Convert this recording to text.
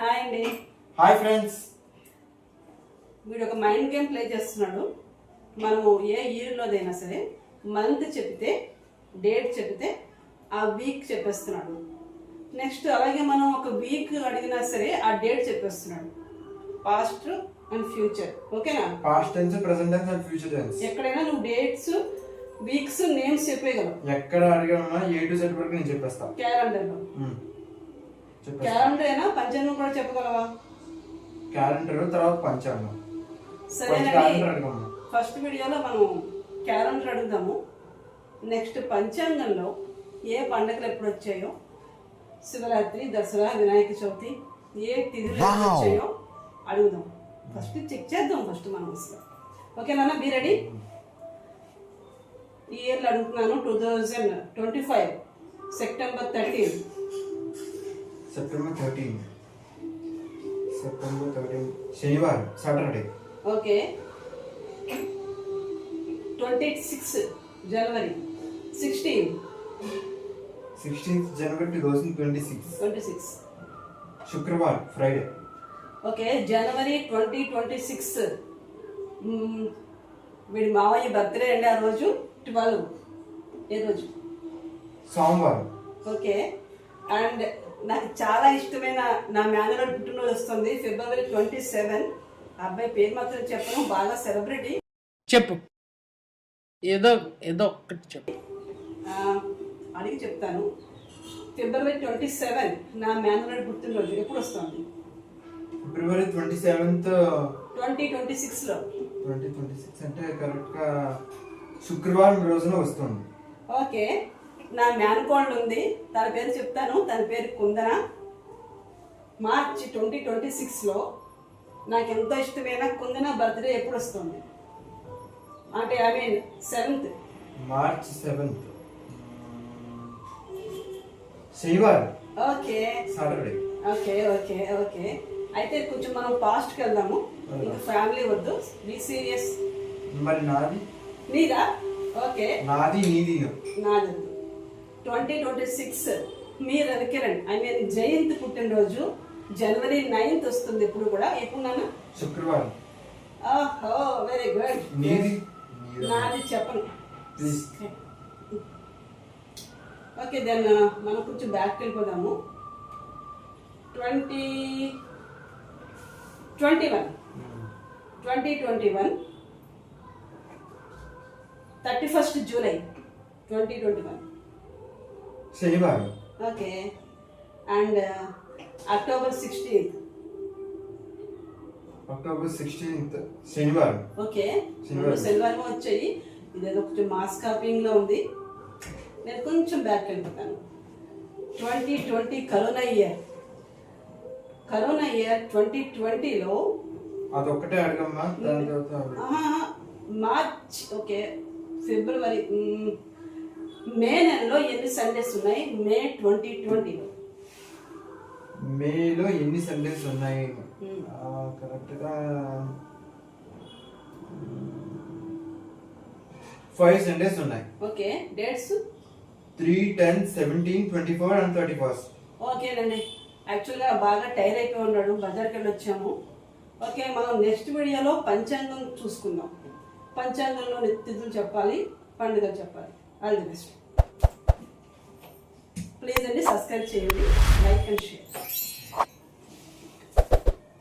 Hi అండి. Hi friends. వీడు ఒక మైండ్ గేమ్ ప్లే చేస్తున్నాడు. మనము ఏ ఇయర్లోదైనా సరే మంత్ చెప్తే డేట్ చెప్తే ఆ వీక్ చెప్పేస్తున్నాడు. నెక్స్ట్ అలాగే మనం ఒక వీక్ అడిగినా సరే ఆ డేట్ చెప్పేస్తున్నాడు. పాస్ట్ అండ్ ఫ్యూచర్ ఓకేనా? Past tense present tense and future tense ఎక్కడైనా నువ్వు డేట్స్ వీక్స్ నేమ్స్ చెప్పేయగలవు. ఎక్కడ అడిగామన్నా ఏ టు సెట్ వరకు నేను చెప్పేస్తా. క్యాలెండర్లో మ్మ్. చెప్పేస్తా. క్యాలెండర్ అయినా పంచాంగం కూడా చెప్పగలవా? క్యాలెండర్ తర్వాత పంచాంగం. ఫస్ట్ సరేనండి ఫస్ట్ వీడియోలో మనం క్యాలెండర్ అడుగుదాము. నెక్స్ట్ పంచాంగంలో ఏ పండుగలు ఎప్పుడు వచ్చాయో శివరాత్రి దసరా వినాయక చవితి ఏ తిథులు వచ్చాయో అడుగుదాం. ఫస్ట్ చెక్ చేద్దాం ఫస్ట్ మనం అసలు. ఓకే నాన్న బీ రెడీ? ఈ ఇయర్లో అడుగుతున్నాను two thousand twenty five September thirteen September thirteen September thirteen శనివారం సాటర్డే ఓకే ట్వంటీ సిక్స్ జనవరి సిక్స్టీన్ సిక్స్టీన్త్ జనవరి two thousand twenty six twenty six శుక్రవారం ఫ్రైడే ఓకే జనవరి ట్వంటీ ట్వంటీ సిక్స్ వీడి మావయ్య బర్త్డే అండి ఆ రోజు? ట్వెల్వ్ ఏ రోజు? సోమవారం ఓకే అండ్ నాకు చాలా ఇష్టమైన నా మేనర్ పుట్టినరోజు వస్తుంది ఫిబ్రవరి ట్వంటీ సెవెన్. అబ్బాయి పేరు మాత్రం చెప్పను బాగా సెలబ్రిటీ. చెప్పు. ఏదో ఏదో ఒక్కటి చెప్పు. అడిగి చెప్తాను. ఫిబ్రవరి ట్వంటీ సెవెన్ నా మేనర్ పుట్టినరోజు ఎప్పుడు వస్తుంది? ఫిబ్రవరి ట్వంటీ సెవెంత్ ట్వంటీ ట్వంటీ సిక్స్లో. ట్వంటీ ట్వంటీ సిక్స్ అంటే కరెక్ట్గా శుక్రవారం రోజున వస్తుంది. ఓకే. నా మేనకోళ్ళు ఉంది. తన పేరు చెప్తాను. తన పేరు కుందన. మార్చ్ ట్వంటీ ట్వంటీ సిక్స్లో నాకు ఎంతో ఇష్టమైన కుందన బర్త్డే ఎప్పుడు వస్తుంది? అంటే I mean seventh. March seventh. శనివారం. Okay. Saturday. Okay okay okay. అయితే కొంచెం మనం పాస్ట్కి వెళ్దాము. ఇంకా ఫ్యామిలీ వద్దు. బీ సీరియస్ మరి నాది? నీదా? ఓకే. నాది నీది నాది ట్వంటీ ట్వంటీ సిక్స్ మీ రవికిరణ్ ఐ మీన్ జయంత్ పుట్టినరోజు జనవరి నైన్త్ వస్తుంది ఇప్పుడు కూడా? ఎప్పుడు నాన్న శుక్రవారం. ఓహో వెరీ గుడ్ నీది నాది చెప్పను. ఓకే దెన్ మనం కొంచెం బ్యాక్ వెళ్ళిపోదాము. Twenty twenty one. Twenty twenty one. Thirty first July twenty twenty one. శనివారం okay. And October sixteenth October sixteenth శనివారం. ఓకే. శనివారం. శనివారం వచ్చాయి. ఇదేదో కొంచెం మాస్ కాపింగ్లో ఉంది. నేను కొంచెం బ్యాక్ వెళ్ళిపోతాను. Twenty twenty corona year corona year twenty ట్వంటీలో అదొక్కటే అడగమ్మా దాని తర్వాత మార్చ్ ఓకే. ఫిబ్రవరి మ్, నెలలో ఎన్ని సండేస్ ఉన్నాయి? మే ట్వంటీ ట్వంటీలో మేలో ఎన్ని సండేస్ ఉన్నాయి. కరెక్ట్గా ఫైవ్ సండేస్ ఉన్నాయి. Okay dates? Three ten seventeen twenty four and thirty first ఓకేనండి యాక్చువల్గా బాగా టైర్ అయిపోయి ఉన్నాడు బజార్కి వెళ్ళి వచ్చాము. ఓకే మనం నెక్స్ట్ వీడియోలో పంచాంగం చూసుకుందాం. పంచాంగంలో తిథులు చెప్పాలి పండుగలు చెప్పాలి. ఆల్ ది బెస్ట్ ప్లీజ్ అండి సబ్స్క్రైబ్ చేయండి లైక్ అండ్ షేర్